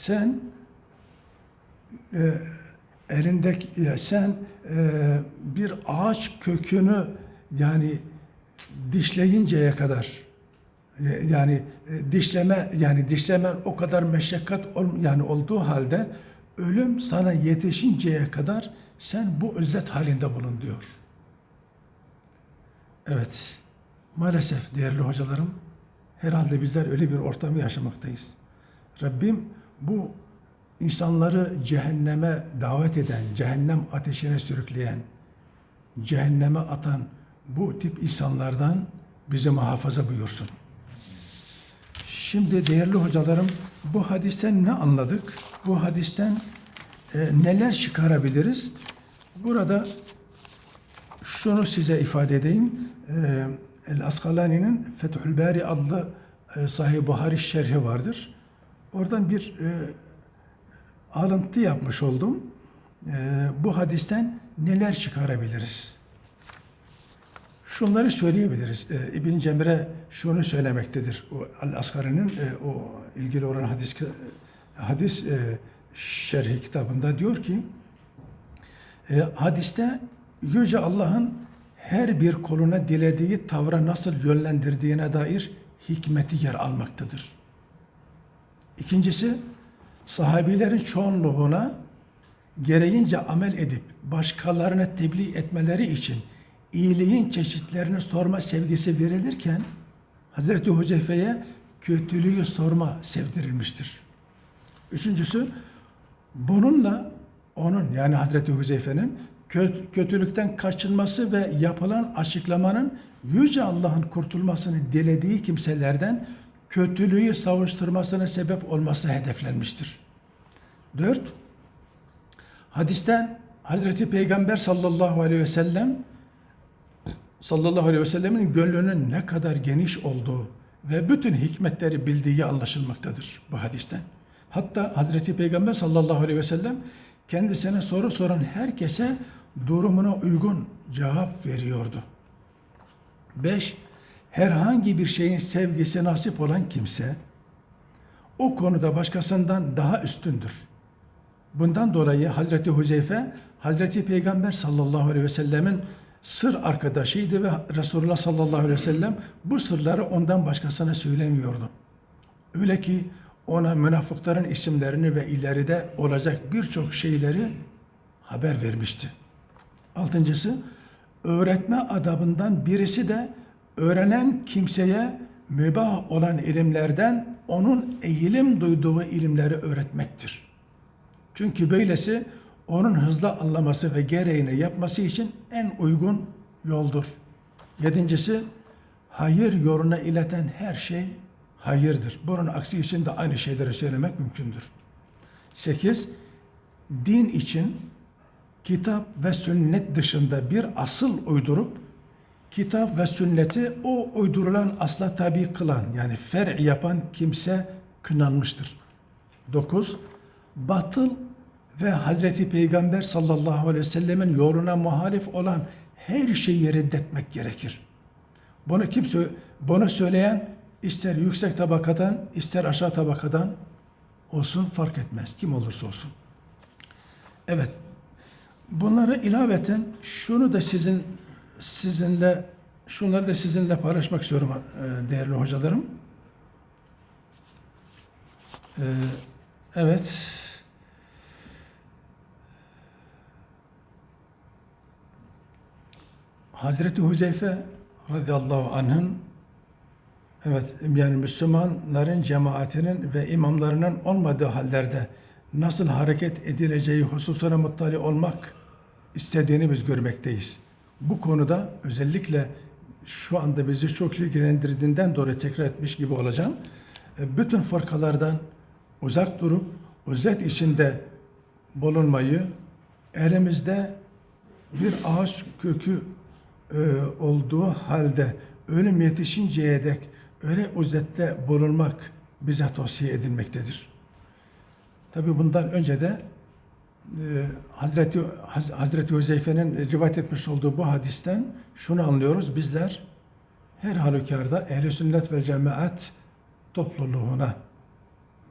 Sen e, elindeki ya sen e, bir ağaç kökünü yani dişleyinceye kadar e, yani e, dişleme yani dişlemen o kadar meşakkat ol, yani olduğu halde ölüm sana yetişinceye kadar sen bu özlet halinde bulun diyor. Evet. Maalesef değerli hocalarım herhalde bizler öyle bir ortamı yaşamaktayız. Rabbim bu insanları cehenneme davet eden, cehennem ateşine sürükleyen, cehenneme atan bu tip insanlardan bizi muhafaza buyursun. Şimdi değerli hocalarım bu hadisten ne anladık? Bu hadisten e, neler çıkarabiliriz? Burada şunu size ifade edeyim. E, El Askalani'nin Fethül Bari adlı e, Sahih Buhari şerhi vardır. Oradan bir e, alıntı yapmış oldum. E, bu hadisten neler çıkarabiliriz? Şunları söyleyebiliriz. E, İbn Cemre şunu söylemektedir. O Al Asgari'nin e, o ilgili olan hadis hadis e, şerhi kitabında diyor ki e, hadiste Yüce Allah'ın her bir koluna dilediği tavra nasıl yönlendirdiğine dair hikmeti yer almaktadır. İkincisi, sahabilerin çoğunluğuna gereğince amel edip başkalarına tebliğ etmeleri için iyiliğin çeşitlerini sorma sevgisi verilirken Hazreti Huzeyfe'ye kötülüğü sorma sevdirilmiştir. Üçüncüsü, bununla onun yani Hazreti Huzeyfe'nin kö- kötülükten kaçınması ve yapılan açıklamanın Yüce Allah'ın kurtulmasını dilediği kimselerden kötülüğü savuşturmasına sebep olması hedeflenmiştir. Dört, hadisten Hazreti Peygamber sallallahu aleyhi ve sellem sallallahu aleyhi ve sellemin gönlünün ne kadar geniş olduğu ve bütün hikmetleri bildiği anlaşılmaktadır bu hadisten. Hatta Hazreti Peygamber sallallahu aleyhi ve sellem kendisine soru soran herkese durumuna uygun cevap veriyordu. 5. Herhangi bir şeyin sevgisi nasip olan kimse o konuda başkasından daha üstündür. Bundan dolayı Hazreti Huzeyfe Hazreti Peygamber sallallahu aleyhi ve sellemin sır arkadaşıydı ve Resulullah sallallahu aleyhi ve sellem bu sırları ondan başkasına söylemiyordu. Öyle ki ona münafıkların isimlerini ve ileride olacak birçok şeyleri haber vermişti. Altıncısı, öğretme adabından birisi de öğrenen kimseye mübah olan ilimlerden onun eğilim duyduğu ilimleri öğretmektir. Çünkü böylesi onun hızlı anlaması ve gereğini yapması için en uygun yoldur. Yedincisi, hayır yoluna ileten her şey hayırdır. Bunun aksi için de aynı şeyleri söylemek mümkündür. Sekiz, din için kitap ve sünnet dışında bir asıl uydurup kitap ve sünneti o uydurulan asla tabi kılan yani fer yapan kimse kınanmıştır. 9. Batıl ve Hazreti Peygamber sallallahu aleyhi ve sellemin yoluna muhalif olan her şeyi reddetmek gerekir. Bunu kim bunu söyleyen ister yüksek tabakadan ister aşağı tabakadan olsun fark etmez. Kim olursa olsun. Evet. Bunları ilaveten şunu da sizin sizinle şunları da sizinle paylaşmak istiyorum e, değerli hocalarım. E, Evet. Hazreti Huzeyfe radıyallahu anh'ın evet yani Müslümanların cemaatinin ve imamlarının olmadığı hallerde nasıl hareket edileceği hususuna muttali olmak istediğini biz görmekteyiz. Bu konuda özellikle şu anda bizi çok ilgilendirdiğinden dolayı tekrar etmiş gibi olacağım. E, Bütün fırkalardan uzak durup uzet içinde bulunmayı, elimizde bir ağaç kökü e, olduğu halde ölüm yetişinceye dek öyle uzette bulunmak bize tavsiye edilmektedir. Tabi bundan önce de Hazreti Haz- Hazreti Huzeyfe'nin rivayet etmiş olduğu bu hadisten şunu anlıyoruz. Bizler her halükarda ehli sünnet ve cemaat topluluğuna,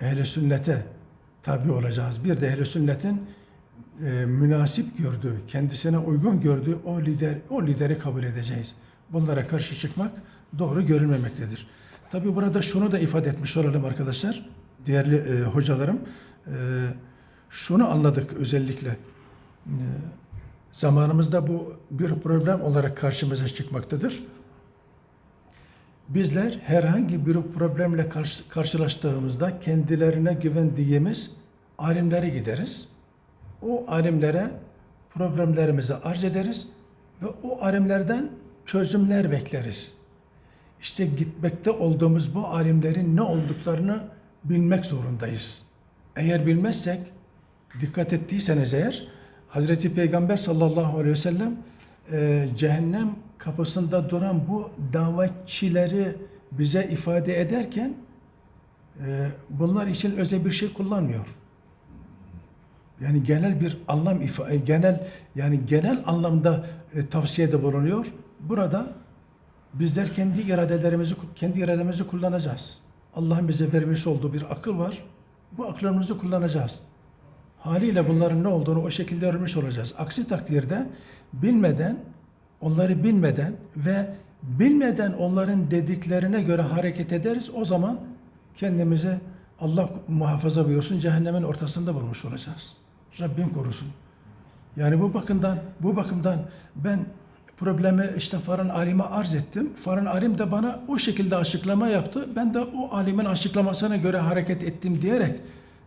ehli sünnete tabi olacağız. Bir de ehl sünnetin e, münasip gördüğü, kendisine uygun gördüğü o lider o lideri kabul edeceğiz. Bunlara karşı çıkmak doğru görülmemektedir. Tabi burada şunu da ifade etmiş olalım arkadaşlar, değerli e, hocalarım. E, şunu anladık özellikle. E, zamanımızda bu bir problem olarak karşımıza çıkmaktadır. Bizler herhangi bir problemle karşı- karşılaştığımızda kendilerine güvendiğimiz alimlere gideriz. O alimlere problemlerimizi arz ederiz ve o alimlerden çözümler bekleriz. İşte gitmekte olduğumuz bu alimlerin ne olduklarını bilmek zorundayız. Eğer bilmezsek, dikkat ettiyseniz eğer, Hazreti Peygamber sallallahu aleyhi ve sellem e, cehennem kapısında duran bu davetçileri bize ifade ederken e, bunlar için özel bir şey kullanmıyor. Yani genel bir anlam ifa- e, genel yani genel anlamda e, tavsiyede bulunuyor. Burada bizler kendi iradelerimizi kendi irademizi kullanacağız. Allah'ın bize vermiş olduğu bir akıl var. Bu aklımızı kullanacağız. Haliyle bunların ne olduğunu o şekilde öğrenmiş olacağız. Aksi takdirde bilmeden, onları bilmeden ve bilmeden onların dediklerine göre hareket ederiz. O zaman kendimizi Allah muhafaza buyursun cehennemin ortasında bulmuş olacağız. Rabbim korusun. Yani bu bakımdan bu bakımdan ben problemi işte Farın Alim'e arz ettim. Farın Alim de bana o şekilde açıklama yaptı. Ben de o alimin açıklamasına göre hareket ettim diyerek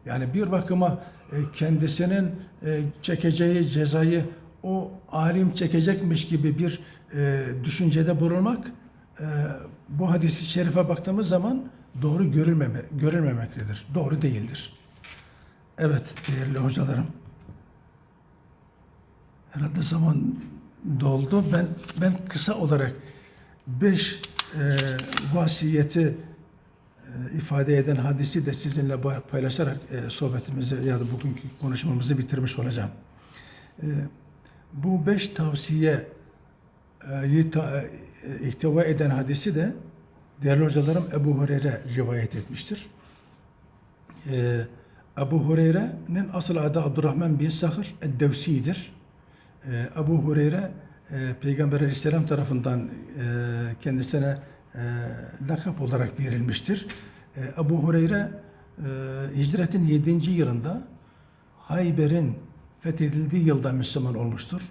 yani bir bakıma e, kendisinin e, çekeceği cezayı o alim çekecekmiş gibi bir e, düşüncede bulunmak bu hadisi şerife baktığımız zaman doğru görülmeme, görülmemektedir. Doğru değildir. Evet değerli hocalarım. Herhalde zaman doldu. Ben ben kısa olarak beş e, vasiyeti ifade eden hadisi de sizinle paylaşarak e, sohbetimizi ya da bugünkü konuşmamızı bitirmiş olacağım. E, bu beş tavsiye e, e, ihtiva eden hadisi de değerli hocalarım Ebu Hureyre rivayet etmiştir. E, Ebu Hureyre'nin asıl adı Abdurrahman bin Sahır Eddevsi'dir. E, Ebu Hureyre e, Peygamber Aleyhisselam tarafından e, kendisine e, lakap olarak verilmiştir. E, Ebu Hureyre e, hicretin 7. yılında Hayber'in fethedildiği yılda Müslüman olmuştur.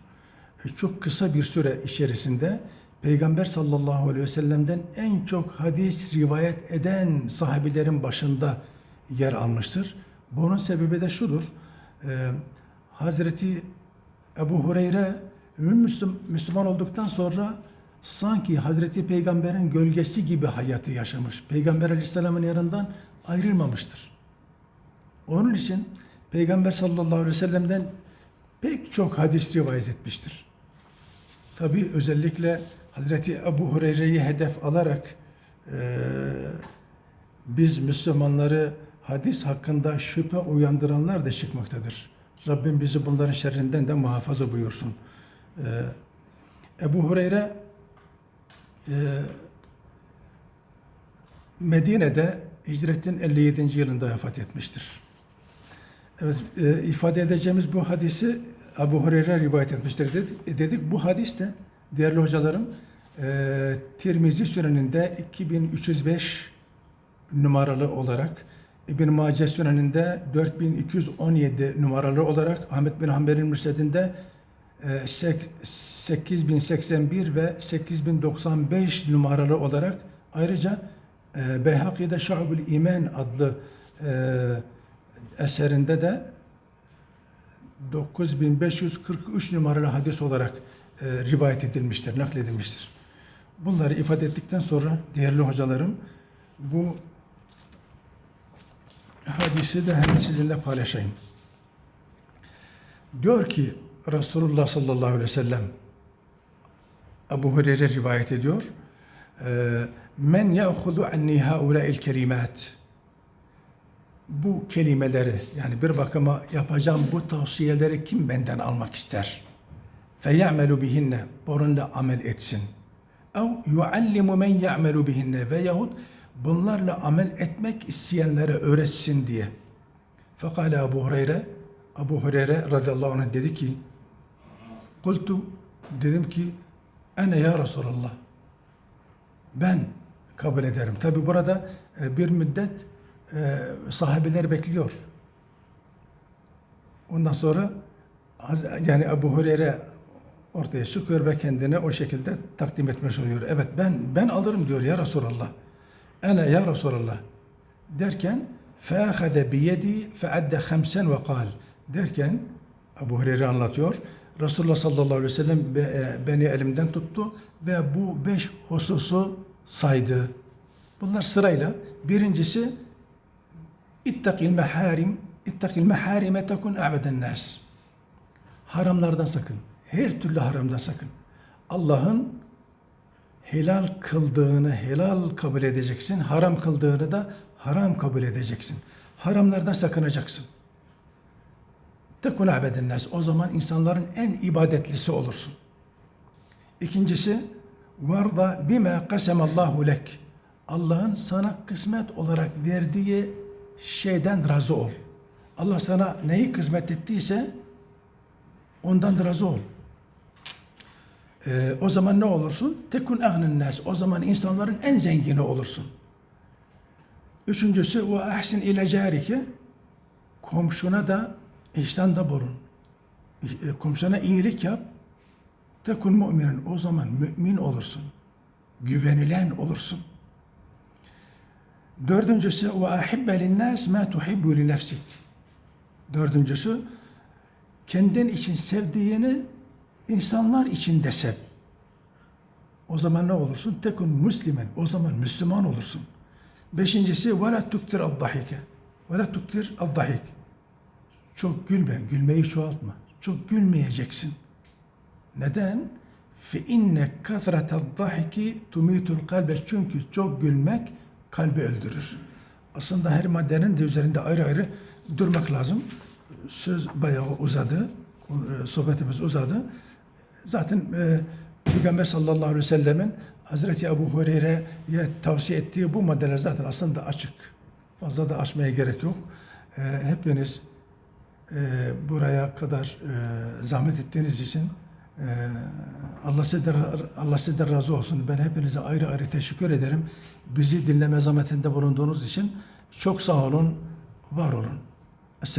E, çok kısa bir süre içerisinde Peygamber sallallahu aleyhi ve sellem'den en çok hadis rivayet eden sahabilerin başında yer almıştır. Bunun sebebi de şudur. E, Hazreti Ebu Hureyre Müslüm- Müslüman olduktan sonra sanki Hazreti Peygamber'in gölgesi gibi hayatı yaşamış. Peygamber Aleyhisselam'ın yanından ayrılmamıştır. Onun için Peygamber sallallahu aleyhi ve sellem'den pek çok hadis rivayet etmiştir. Tabi özellikle Hazreti Ebu Hureyre'yi hedef alarak eee, biz Müslümanları hadis hakkında şüphe uyandıranlar da çıkmaktadır. Rabbim bizi bunların şerrinden de muhafaza buyursun. Eee, Ebu Hureyre eee, Medine'de hicretin 57. yılında vefat etmiştir. Evet, e, ifade edeceğimiz bu hadisi Ebu Hureyre rivayet etmiştir dedik. dedik. Bu hadis de değerli hocalarım e, Tirmizi Süneninde 2305 numaralı olarak İbn Mace Süneninde 4217 numaralı olarak Ahmet bin Hanbel'in Müsned'inde e, 8081 ve 8095 numaralı olarak ayrıca e, Beyhaki'de Şu'bul İman adlı e, eserinde de 9543 numaralı hadis olarak e, rivayet edilmiştir, nakledilmiştir. Bunları ifade ettikten sonra değerli hocalarım bu hadisi de hemen sizinle paylaşayım. Diyor ki Resulullah sallallahu aleyhi ve sellem Ebu Hureyre rivayet ediyor. Eee, Men ya'hudu anni haula'il kelimat. Bu kelimeleri yani bir bakıma yapacağım bu tavsiyeleri kim benden almak ister? Feyamelu bihinne bununla amel etsin. Ev yuallimu men ya'melu bihinne veyahut bunlarla amel etmek isteyenlere öğretsin diye. Fekale Abu Hureyre Abu Hureyre radıyallahu anh dedi ki Kultu dedim ki ene ya Resulallah ben kabul ederim. Tabi burada e, bir müddet e, sahabeler bekliyor. Ondan sonra Haz- yani Ebu Hureyre ortaya çıkıyor ve kendini o şekilde takdim etmiş oluyor. Evet ben ben alırım diyor ya Resulallah. Ene ya Resulallah derken فَاخَذَ بِيَدِي فَعَدَّ خَمْسًا وَقَالْ derken Ebu Hureyre anlatıyor. Resulullah sallallahu aleyhi ve sellem e, beni elimden tuttu ve bu beş hususu saydı. Bunlar sırayla birincisi İttakil meharim, ittakil meharime tekun a'beden nas. Haramlardan sakın. Her türlü haramdan sakın. Allah'ın helal kıldığını helal kabul edeceksin. Haram kıldığını da haram kabul edeceksin. Haramlardan sakınacaksın. Tekun a'beden nas. O zaman insanların en ibadetlisi olursun. İkincisi varda bima kasemallahu lek. Allah'ın sana kısmet olarak verdiği şeyden razı ol. Allah sana neyi kısmet ettiyse ondan razı ol. Ee, o zaman ne olursun? Tekun agnen nas. O zaman insanların en zengini olursun. Üçüncüsü ve ahsin ile carike. Komşuna da ihsanda bulun. E, Komşuna iyilik yap. Tekun müminin. O zaman mümin olursun. Güvenilen olursun. Dördüncüsü ve ahibbe linnâs ma tuhibbu li nefsik. Dördüncüsü kendin için sevdiğini insanlar için de sev. O zaman ne olursun? Tekun müslimen. O zaman Müslüman olursun. Beşincisi ve la tuktir ad-dahike. Ve la tuktir ad-dahik. Çok gülme. Gülmeyi çoğaltma. Çok gülmeyeceksin. Neden? Fe inne kasrate dahiki tumitul kalbe. Çünkü çok gülmek kalbi öldürür. Aslında her maddenin de üzerinde ayrı ayrı durmak lazım. Söz bayağı uzadı. e, Sohbetimiz uzadı. Zaten e, Peygamber sallallahu aleyhi ve sellemin Hazreti Ebu Hureyre'ye tavsiye ettiği bu maddeler zaten aslında açık. Fazla da açmaya gerek yok. E, hepiniz e, buraya kadar e, zahmet ettiğiniz için e, Allah sizden Allah sizden razı olsun. Ben hepinize ayrı ayrı teşekkür ederim. Bizi dinleme zahmetinde bulunduğunuz için çok sağ olun, var olun.